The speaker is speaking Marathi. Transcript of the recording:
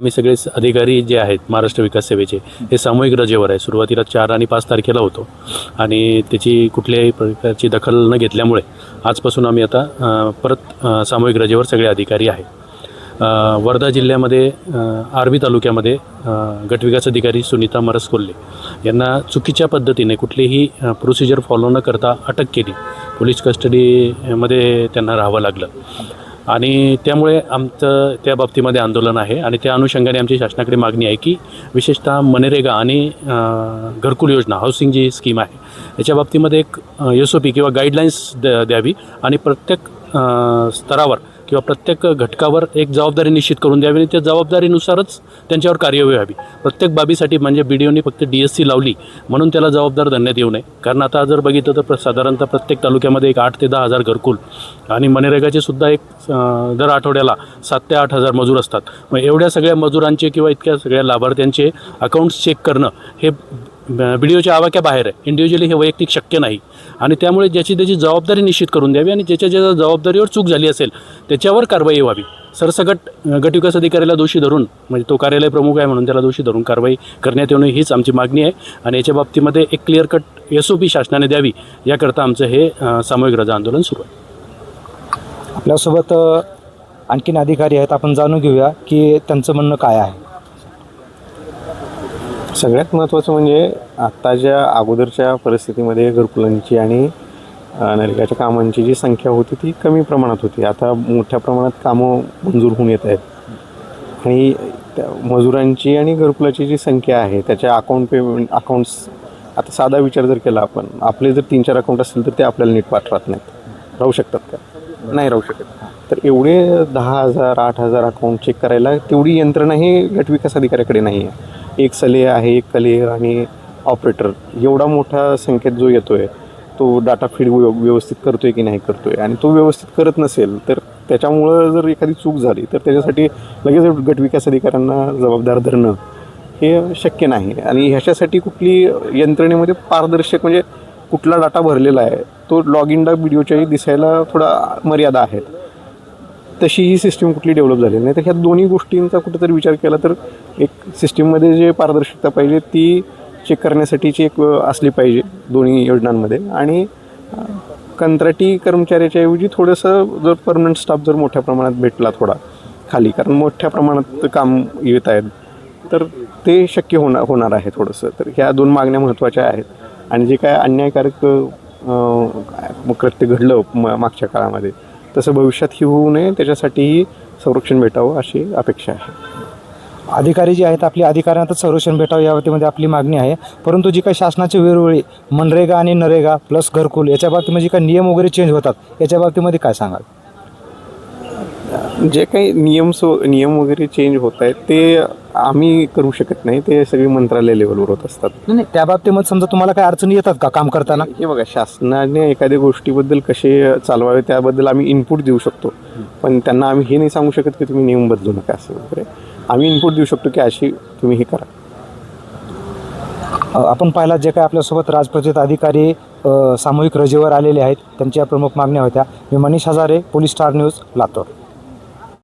आम्ही सगळे अधिकारी जे आहेत महाराष्ट्र विकास सेवेचे हे सामूहिक रजेवर आहे. सुरुवातीला चार आणि पाच तारखेला होतो. आणि त्याची कुठल्याही प्रकारची दखल न घेतल्यामुळे आजपासून आम्ही आता परत सामूहिक रजेवर सगळे अधिकारी आहे. वर्धा जिल्ह्यामध्ये आर्वी तालुक्यामध्ये गटविकास अधिकारी सुनीता मरस कोल्हे यांना चुकीच्या पद्धतीने कुठलीही प्रोसिजर फॉलो न करता अटक केली. पोलीस कस्टडीमध्ये त्यांना राहावं लागलं. आणि त्यामुळे आमचं त्या बाबतीमध्ये आंदोलन आहे. आणि त्या अनुषंगाने आमची शासनाकडे मागणी आहे की विशेषतः मनरेगा आणि घरकुल योजना हाऊसिंग जी स्कीम आहे याच्या बाबतीमध्ये एक एस ओ पी किंवा गाईडलाईन्स द द्यावी. आणि प्रत्येक स्तरावर किंवा प्रत्येक घटकावर एक जबाबदारी निश्चित करून द्यावी आणि त्या जबाबदारीनुसारच त्यांच्यावर कार्यवाही व्हावी. प्रत्येक बाबीसाठी म्हणजे बी डी ओनी फक्त डी एस सी लावली म्हणून त्याला जबाबदार धरण्यात येऊ नये. कारण आता जर बघितलं तर प्र- साधारणतः प्रत्येक तालुक्यामध्ये एक आठ ते दहा हजार घरकुल आणि मनरेगाचे सुद्धा एक दर आठवड्याला सात ते आठ हजार मजूर असतात. मग एवढ्या सगळ्या मजुरांचे किंवा इतक्या सगळ्या लाभार्थ्यांचे अकाउंट्स चेक करणं हे बी डी ओच्या आवाक्या बाहेर आहे. इंडिव्हिज्युअली हे वैयक्तिक शक्य नाही. आणि त्यामुळे ज्याची त्याची जबाबदारी निश्चित करून द्यावी आणि ज्याच्या ज्याच्या जबाबदारीवर चूक झाली असेल त्याच्यावर कारवाई व्हावी. सरसगट गटविकास अधिकाऱ्याला दोषी धरून म्हणजे तो कार्यालय प्रमुख आहे म्हणून त्याला दोषी धरून कारवाई करण्यात येणं हीच आमची मागणी आहे. आणि याच्या बाबतीमध्ये एक clear cut S O P शासनाने द्यावी याकरता आमचं हे सामूहिक रजा आंदोलन सुरू आहे. आपल्यासोबत आणखीन अधिकारी आहेत. आपण जाणून घेऊया की त्यांचं म्हणणं काय आहे. सगळ्यात महत्त्वाचं म्हणजे आत्ताच्या अगोदरच्या परिस्थितीमध्ये घरकुलांची आणि नलिकाच्या कामांची जी संख्या होती ती कमी प्रमाणात होती. आता मोठ्या प्रमाणात कामं मंजूर होऊन येत आहेत. आणि त्या मजुरांची आणि घरकुलाची जी संख्या आहे त्याच्या अकाउंट पेमेंट अकाउंट्स आता साधा विचार जर केला आपण आपले जर तीन चार अकाउंट असतील तर ते आपल्याला नीट पाठवत नाहीत. राहू शकतात का? नाही राहू शकत. तर एवढे दहा हजार आठ हजार अकाउंट चेक करायला तेवढी यंत्रणाही गट विकास अधिकाऱ्याकडे नाही आहे एक सले आहे एक कलेह आणि ऑपरेटर एवढा मोठा संख्येत जो येतो आहे तो डाटा फीड व्यवस्थित करतो आहे की नाही करतो आहे आणि तो व्यवस्थित करत नसेल तर त्याच्यामुळं जर एखादी चूक झाली तर त्याच्यासाठी लगेच गटविकास अधिकाऱ्यांना जबाबदार धरणं हे शक्य नाही. आणि ह्याच्यासाठी कुठली यंत्रणेमध्ये पारदर्शक म्हणजे कुठला डाटा भरलेला आहे तो लॉग इन डा व्हिडिओच्याही दिसायला थोडा मर्यादा आहेत. तशी ही सिस्टीम कुठली डेव्हलप झालेली नाही. तर ह्या दोन्ही गोष्टींचा कुठेतरी विचार केला तर एक सिस्टीममध्ये जे पारदर्शकता पाहिजे ती चेक करण्यासाठीची एक असली पाहिजे दोन्ही योजनांमध्ये. आणि कंत्राटी कर्मचाऱ्याच्या ऐवजी थोडंसं जर परमनंट स्टाफ जर मोठ्या प्रमाणात भेटला थोडा खाली कारण मोठ्या प्रमाणात काम येत आहेत तर ते शक्य होणार होणार आहे थोडंसं. तर ह्या दोन मागण्या महत्त्वाच्या आहेत. आणि जे काय अन्यायकारक कृत्य घडलं म मागच्या काळामध्ये तसं भविष्यात ही होऊ नये त्याच्यासाठीही संरक्षण भेटावं अशी अपेक्षा आहे. अधिकारी जे आहेत आपल्या अधिकाऱ्यांना संरक्षण भेटावं याबाबतीमध्ये आपली मागणी आहे. परंतु जी काही शासनाचे वेळोवेळी मनरेगा आणि नरेगा प्लस घरकुल याच्या बाबतीमध्ये जे काही नियम वगैरे चेंज होतात याच्या बाबतीमध्ये काय सांगाल? जे काही नियम सो नियम वगैरे चेंज होत आहेत ते आम्ही करू शकत नाही. ते सगळे मंत्रालय लेवलवर होत असतात. नाही नाही त्या बाबतीमध्ये समजा तुम्हाला काही अडचणी येतात का काम करताना? हे बघा शासनाने एखाद्या गोष्टीबद्दल कसे चालवावे त्याबद्दल आम्ही इनपुट देऊ शकतो. पण त्यांना आम्ही हे नाही सांगू शकत की तुम्ही नियम बदलू नका असं वगैरे. आम्ही इनपुट देऊ शकतो की अशी तुम्ही हे करा. अ, आपण पाहिला जे काही आपल्यासोबत राजप्रतिनिधी अधिकारी अ, सामूहिक रजेवर आलेले आहेत त्यांच्या प्रमुख मागण्या होत्या. मी Manish Hazare police star news Latur.